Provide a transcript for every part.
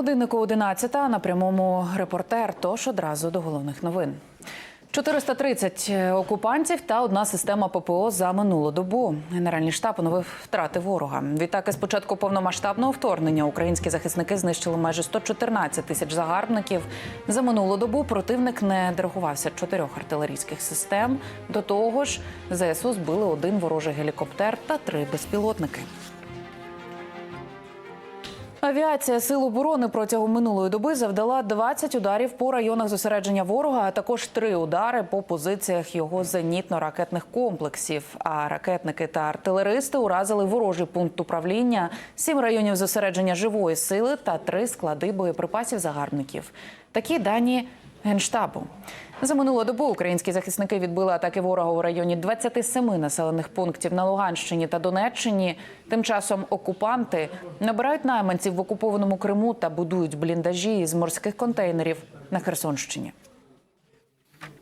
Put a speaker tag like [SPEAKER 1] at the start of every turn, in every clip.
[SPEAKER 1] годиннику 11 на прямому репортер. Тож одразу до головних новин. 430 окупантів та одна система ППО за минулу добу. Генеральний штаб оновив втрати ворога. Відтак, із початку повномасштабного вторгнення українські захисники знищили майже 114 тисяч загарбників. За минулу добу противник не дорогувався чотирьох артилерійських систем. До того ж, ЗСУ збили один ворожий гелікоптер та три безпілотники. Авіація Сил оборони протягом минулої доби завдала 20 ударів по районах зосередження ворога, а також три удари по позиціях його зенітно-ракетних комплексів. А ракетники та артилеристи уразили ворожий пункт управління, сім районів зосередження живої сили та три склади боєприпасів загарбників. Такі дані генштабу. За минулу добу українські захисники відбили атаки ворога у районі 27 населених пунктів на Луганщині та Донеччині. Тим часом окупанти набирають найманців в окупованому Криму та будують бліндажі з морських контейнерів на Херсонщині.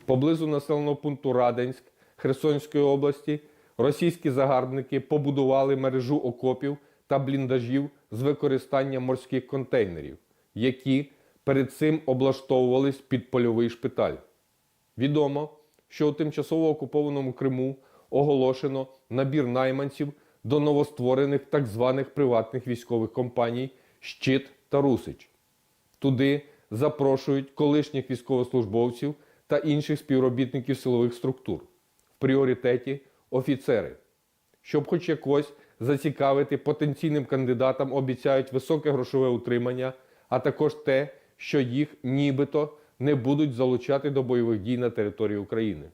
[SPEAKER 2] Поблизу населеного пункту Раденськ Херсонської області російські загарбники побудували мережу окопів та бліндажів з використанням морських контейнерів, які перед цим облаштовувались під польовий шпиталь. Відомо, що у тимчасово окупованому Криму оголошено набір найманців до новостворених так званих приватних військових компаній Щит та Русич. Туди запрошують колишніх військовослужбовців та інших співробітників силових структур. В пріоритеті офіцери. Щоб хоч якось зацікавити потенційним кандидатам обіцяють високе грошове утримання, а також те, що їх нібито не будуть залучати до бойових дій на території України.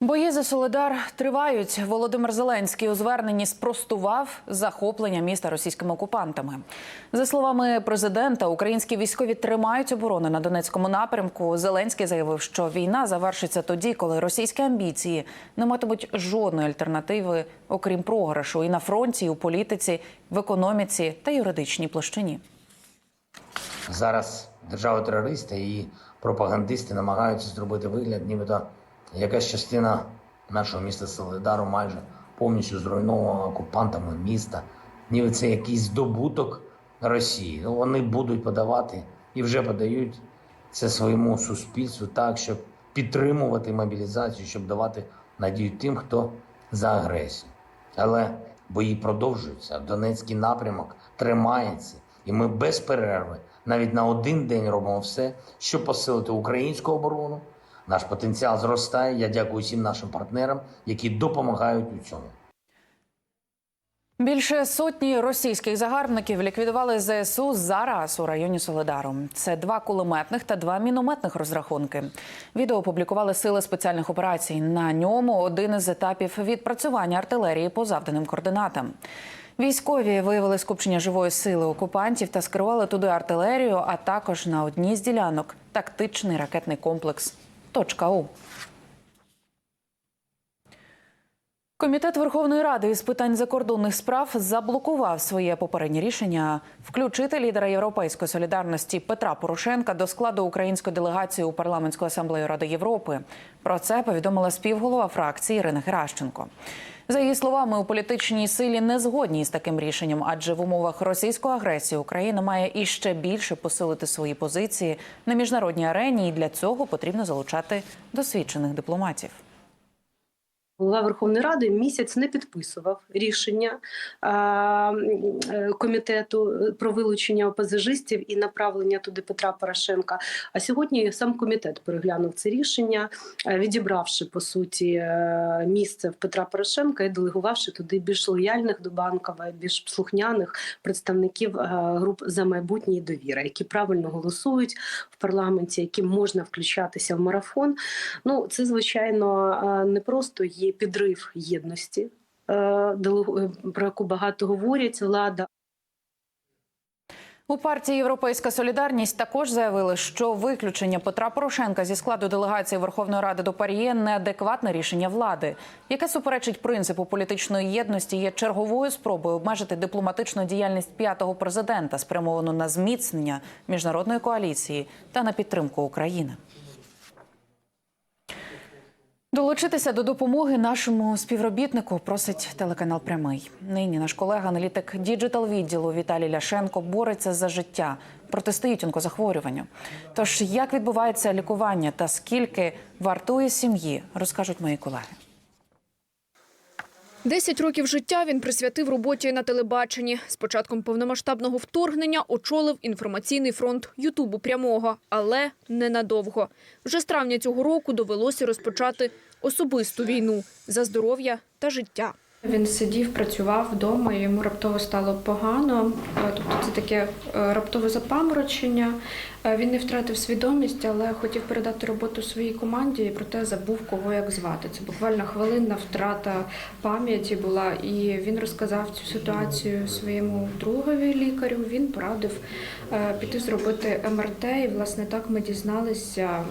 [SPEAKER 1] Бої за Солидар тривають. Володимир Зеленський у зверненні спростував захоплення міста російськими окупантами. За словами президента, українські військові тримають оборону на Донецькому напрямку. Зеленський заявив, що війна завершиться тоді, коли російські амбіції не матимуть жодної альтернативи, окрім програшу, і на фронті, і у політиці, в економіці та юридичній площині.
[SPEAKER 3] Зараз держава-терористи і пропагандисти намагаються зробити вигляд, нібито якась частина нашого міста Солидару майже повністю зруйнована окупантами міста, ніби це якийсь здобуток Росії. Ну, вони будуть подавати і вже подають це своєму суспільству так, щоб підтримувати мобілізацію, щоб давати надію тим, хто за агресію. Але бої продовжуються. Донецький напрямок тримається, і ми без перерви навіть на один день робимо все, щоб посилити українську оборону. Наш потенціал зростає. Я дякую всім нашим партнерам, які допомагають у цьому.
[SPEAKER 1] Більше сотні російських загарбників ліквідували ЗСУ зараз у районі Солидару. Це два кулеметних та два мінометних розрахунки. Відео опублікували сили спеціальних операцій. На ньому один із етапів відпрацювання артилерії по завданим координатам. Військові виявили скупчення живої сили окупантів та скерували туди артилерію, а також на одній з ділянок тактичний ракетний комплекс «Точка У». Комітет Верховної Ради із питань закордонних справ заблокував своє попереднє рішення включити лідера Європейської солідарності Петра Порошенка до складу української делегації у парламентську асамблею Ради Європи. Про це повідомила співголова фракції Ірина Геращенко. За її словами, у політичній силі не згодні з таким рішенням, адже в умовах російської агресії Україна має іще більше посилити свої позиції на міжнародній арені, і для цього потрібно залучати досвідчених дипломатів.
[SPEAKER 4] Голова Верховної Ради місяць не підписував рішення е, комітету про вилучення опозижистів і направлення туди Петра Порошенка. А сьогодні сам комітет переглянув це рішення, е, відібравши по суті е, місце в Петра Порошенка і делегувавши туди більш лояльних до банкова, більш слухняних представників е, груп за майбутнє і довіра, які правильно голосують в парламенті, яким можна включатися в марафон. Ну це звичайно е, не просто є підрив єдності, е, е, про яку багато говорять влада.
[SPEAKER 1] У партії Європейська Солідарність також заявили, що виключення Петра Порошенка зі складу делегації Верховної Ради до Паріє неадекватне рішення влади, яке суперечить принципу політичної єдності, є черговою спробою обмежити дипломатичну діяльність п'ятого президента, спрямовану на зміцнення міжнародної коаліції та на підтримку України. Долучитися до допомоги нашому співробітнику просить телеканал Прямий. Нині наш колега, аналітик діджитал відділу Віталій Ляшенко бореться за життя, протистоїть онкозахворюванню. Тож як відбувається лікування та скільки вартує сім'ї, розкажуть мої колеги.
[SPEAKER 5] Десять років життя він присвятив роботі на телебаченні. З початком повномасштабного вторгнення очолив інформаційний фронт Ютубу прямого, але ненадовго. Вже з травня цього року довелося розпочати особисту війну за здоров'я та життя.
[SPEAKER 6] Він сидів, працював вдома, і йому раптово стало погано. Е, Тобто це таке е, раптове запаморочення. Е, Він не втратив свідомість, але хотів передати роботу своїй команді, і проте забув кого як звати. Це буквально хвилинна втрата пам'яті була. І він розказав цю ситуацію своєму другові лікарю. Він порадив піти зробити МРТ. І власне так ми дізналися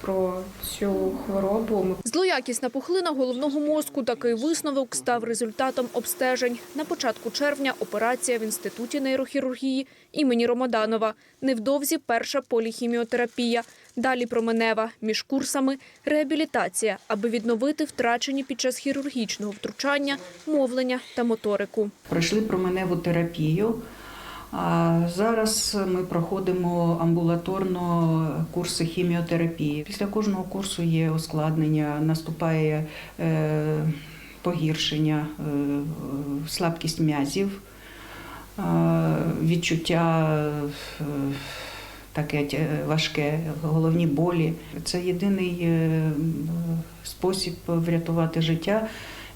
[SPEAKER 6] про цю хворобу.
[SPEAKER 5] Злоякісна пухлина головного мозку. Такий висновок став результатом обстежень. На початку червня операція в інституті нейрохірургії імені Ромаданова. Невдовзі перша поліхіміотерапія. Далі променева між курсами реабілітація, аби відновити втрачені під час хірургічного втручання мовлення та моторику.
[SPEAKER 7] пройшли променеву терапію. А зараз ми проходимо амбулаторно курси хіміотерапії. Після кожного курсу є ускладнення, наступає е, погіршення, е, слабкість м'язів, е, відчуття таке важке, головні болі. Це єдиний спосіб врятувати життя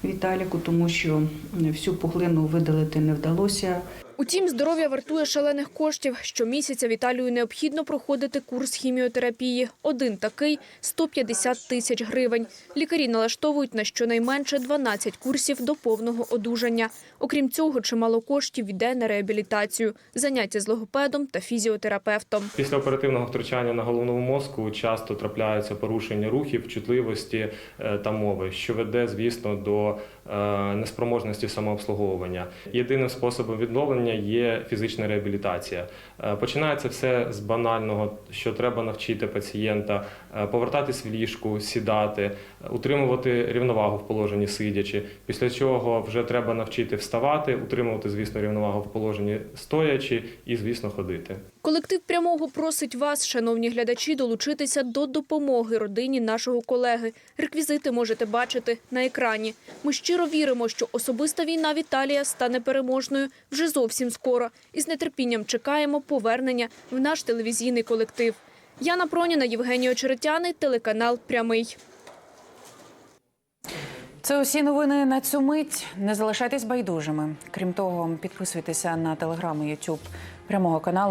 [SPEAKER 7] Віталіку, тому що всю пухлину видалити не вдалося.
[SPEAKER 5] Утім, здоров'я вартує шалених коштів. Щомісяця Віталію необхідно проходити курс хіміотерапії. Один такий – 150 тисяч гривень. Лікарі налаштовують на щонайменше 12 курсів до повного одужання. Окрім цього, чимало коштів йде на реабілітацію, заняття з логопедом та фізіотерапевтом.
[SPEAKER 8] Після оперативного втручання на головному мозку часто трапляються порушення рухів, чутливості е, та мови, що веде, звісно, до е, неспроможності самообслуговування. Єдиним способом відновлення є фізична реабілітація. Е, Починається все з банального, що треба навчити пацієнта е, повертатись в ліжку, сідати, утримувати рівновагу в положенні сидячи. Після чого вже треба навчити вставати, утримувати, звісно, рівновагу в положенні стоячи і, звісно, ходити.
[SPEAKER 5] Колектив прямого просить вас, шановні глядачі, долучитися до допомоги родині нашого колеги. Реквізити можете бачити на екрані. Ми щиро віримо, що особиста війна Віталія стане переможною вже зовсім скоро. І з нетерпінням чекаємо повернення в наш телевізійний колектив. Яна Проніна, Євгеній Очеретяний, телеканал Прямий.
[SPEAKER 1] Це усі новини на цю мить. Не залишайтесь байдужими. Крім того, підписуйтеся на телеграм і ютуб прямого каналу.